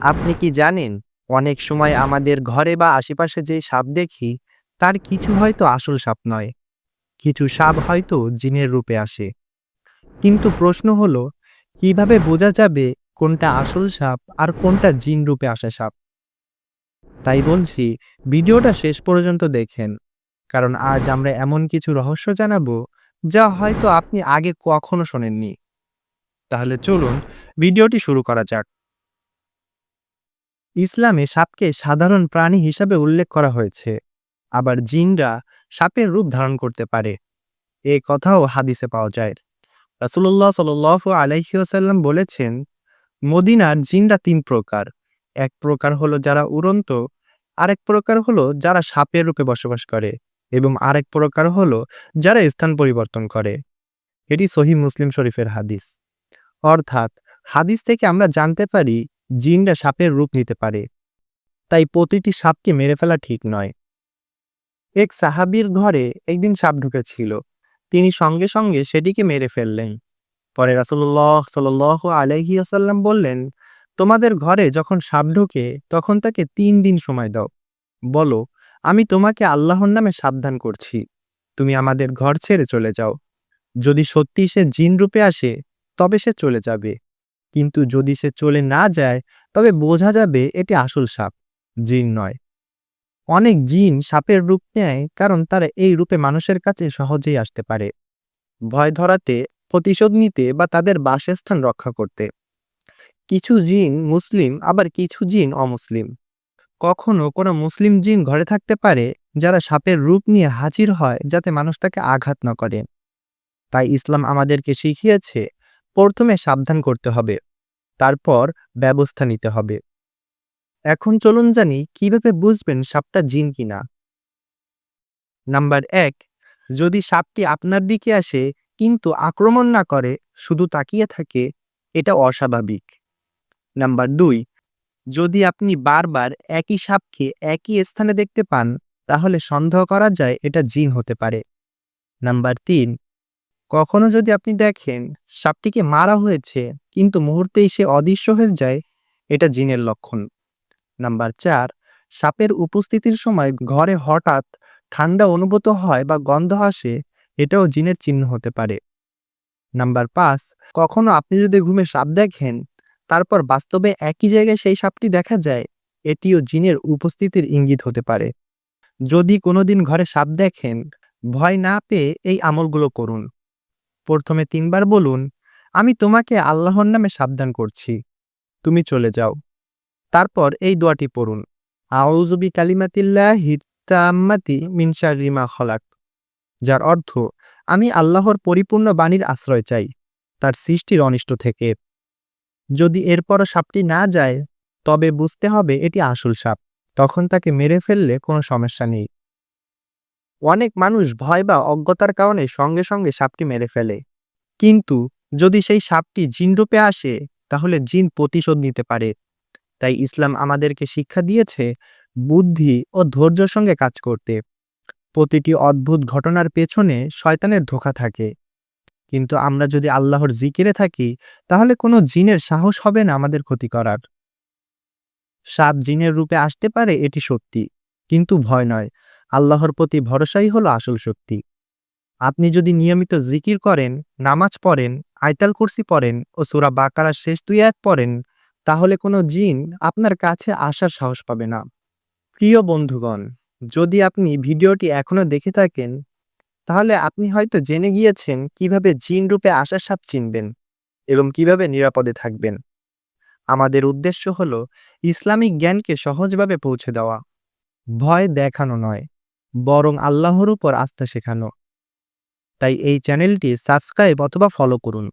আপনি কি জানেন, অনেক সময় আমাদের ঘরে বা আশেপাশে যে সাপ দেখি, তার কিছু হয়তো আসল সাপ নয়। কিছু সাপ হয়তো জিনের রূপে আসে। কিন্তু প্রশ্ন হলো, কীভাবে বোঝা যাবে কোনটা আসল সাপ আর কোনটা জিন রূপে আসা সাপ? তাই বলছি, ভিডিওটা শেষ পর্যন্ত দেখেন। কারণ আজ আমরা এমন কিছু রহস্য জানাব, যা হয়তো আপনি আগে কখনো শোনেননি। তাহলে চলুন, ভিডিওটি শুরু করা যাক। ইসলামে সাপকে সাধারণ প্রাণী হিসাবে উল্লেখ করা হয়েছে, আবার জিনরা সাপের রূপ ধারণ করতে পারে। এ কথাও হাদিসে পাওয়া যায়। রাসুল্লাহ সাল আলাইসাল্লাম বলেছেন, মদিনার জিনরা তিন প্রকার। এক প্রকার হলো যারা উড়ন্ত, আরেক প্রকার হলো যারা সাপের রূপে বসবাস করে, এবং আরেক প্রকার হলো যারা স্থান পরিবর্তন করে। এটি সহি মুসলিম শরীফের হাদিস। অর্থাৎ হাদিস থেকে আমরা জানতে পারি জিনরা সাপের রূপ নিতে পারে। তাই প্রতিটি সাপকে মেরে ফেলা ঠিক নয়। এক সাহাবীর ঘরে একদিন সাপ ঢুকেছিল। তিনি সঙ্গে সঙ্গে সেটিকে মেরে ফেললেন। পরে রাসুল্লাহ সাল আলহি আসাল্লাম বললেন, তোমাদের ঘরে যখন সাপ ঢুকে, তখন তাকে তিন দিন সময় দাও। বলো, আমি তোমাকে আল্লাহর নামে সাবধান করছি। তুমি আমাদের ঘর ছেড়ে চলে যাও। যদি সত্যি সে জিন রূপে আসে, তবে সে চলে যাবে। কিন্তু যদি সে চলে না যায়, তবে বোঝা যাবে এটি আসল সাপ, জিন নয়। অনেক জিন সাপের রূপ নেয় কারণ তারা এই রূপে মানুষের কাছে সহজেই আসতে পারে। ভয় ধরাতে, প্রতিশোধ নিতে বা তাদের বাসস্থান রক্ষা করতে। কিছু জিন মুসলিম, আবার কিছু জিন অমুসলিম। কখনো কোনো মুসলিম জিন ঘরে থাকতে পারে যারা সাপের রূপ নিয়ে হাজির হয় যাতে মানুষ তাকে আঘাত না করে। তাই ইসলাম আমাদেরকে শিখিয়েছে প্রথমে সাবধান করতে হবে, তারপর ব্যবস্থা নিতে হবে। এখন চলুন জানি কীভাবে বুঝবেন সাপটা জিন কিনা। নাম্বার এক, যদি সাপটি আপনার দিকে আসে কিন্তু আক্রমণ না করে, শুধু তাকিয়ে থাকে, এটা অস্বাভাবিক। নাম্বার দুই, যদি আপনি বারবার একই সাপকে একই স্থানে দেখতে পান, তাহলে সন্দেহ করা যায় এটা জিন হতে পারে। নাম্বার তিন কখনো যদি আপনি দেখেন সাপটিকে মারা হয়েছে, কিন্তু মুহূর্তেই সে অদৃশ্য হয়ে যায়, এটা জিনের লক্ষণ। নাম্বার চার, সাপের উপস্থিতির সময় ঘরে হঠাৎ ঠান্ডা অনুভূত হয় বা গন্ধ আসে, এটাও জিনের চিহ্ন হতে পারে। নাম্বার পাঁচ, কখনো আপনি যদি ঘুমে সাপ দেখেন, তারপর বাস্তবে একই জায়গায় সেই সাপটি দেখা যায়, এটিও জিনের উপস্থিতির ইঙ্গিত হতে পারে। যদি কোনোদিন ঘরে সাপ দেখেন, ভয় না পেয়ে এই আমলগুলো করুন। প্রথমে তিনবার বলুন, আমি তোমাকে আল্লাহর নামে সাবধান করছি। তুমি চলে যাও। তারপর এই দোয়াটি পড়ুন আউজুবি কালিমাতিল্লাহ হিতাম্মাতি মিনসার রিমা খলাক। যার অর্থ, আমি আল্লাহর পরিপূর্ণ বাণীর আশ্রয় চাই, তার সৃষ্টির অনিষ্ট থেকে। যদি এরপরও সাপটি না যায়, তবে বুঝতে হবে এটি আসল সাপ, তখন তাকে মেরে ফেললে কোনো সমস্যা নেই। অনেক মানুষ ভয় বা অজ্ঞতার কারণে সঙ্গে সঙ্গে সাপটি মেরে ফেলে। কিন্তু যদি সেই সাপটি জিন রূপে আসে, তাহলে জিন প্রতিশোধ নিতে পারে। তাই ইসলাম আমাদেরকে শিক্ষা দিয়েছে বুদ্ধি ও ধৈর্যের সঙ্গে কাজ করতে। প্রতিটি অদ্ভুত ঘটনার পেছনে শয়তানের ধোকা থাকে। কিন্তু আমরা যদি আল্লাহর জিকিরে থাকি, তাহলে কোনো জিনের সাহস হবে না আমাদের ক্ষতি করার। সাপ জিনের রূপে আসতে পারে, এটি সত্যি। কিন্তু ভয় নয়। আল্লাহর প্রতি ভরসাই হলো আসল শক্তি। আপনি যদি নিয়মিত জিকির করেন, নামাজ পড়েন, আয়তাল কুরসি পড়েন ও সুরা বাকারার শেষ দুই এক পড়েন, তাহলে কোনো জিন আপনার কাছে আসার সাহস পাবে না। প্রিয় বন্ধুগণ, যদি আপনি ভিডিওটি এখনও দেখে থাকেন, তাহলে আপনি হয়তো জেনে গিয়েছেন কীভাবে জিন রূপে আসার সাপ চিনবেন এবং কীভাবে নিরাপদে থাকবেন। আমাদের উদ্দেশ্য হলো ইসলামিক জ্ঞানকে সহজভাবে পৌঁছে দেওয়া। ভয় দেখানো নয়, বরং আল্লাহর উপর আস্থা শেখানো। তাই এই চ্যানেলটি সাবস্ক্রাইব অথবা ফলো করুন,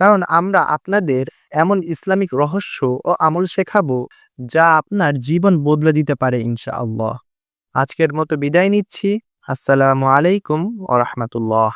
কারণ আমরা আপনাদের এমন ইসলামিক রহস্য ও আমল শেখাবো যা আপনার জীবন বদলে দিতে পারে, ইনশাআল্লাহ। আজকের মতো বিদায় নিচ্ছি। আসসালামু আলাইকুম ও রহমতুল্লাহ।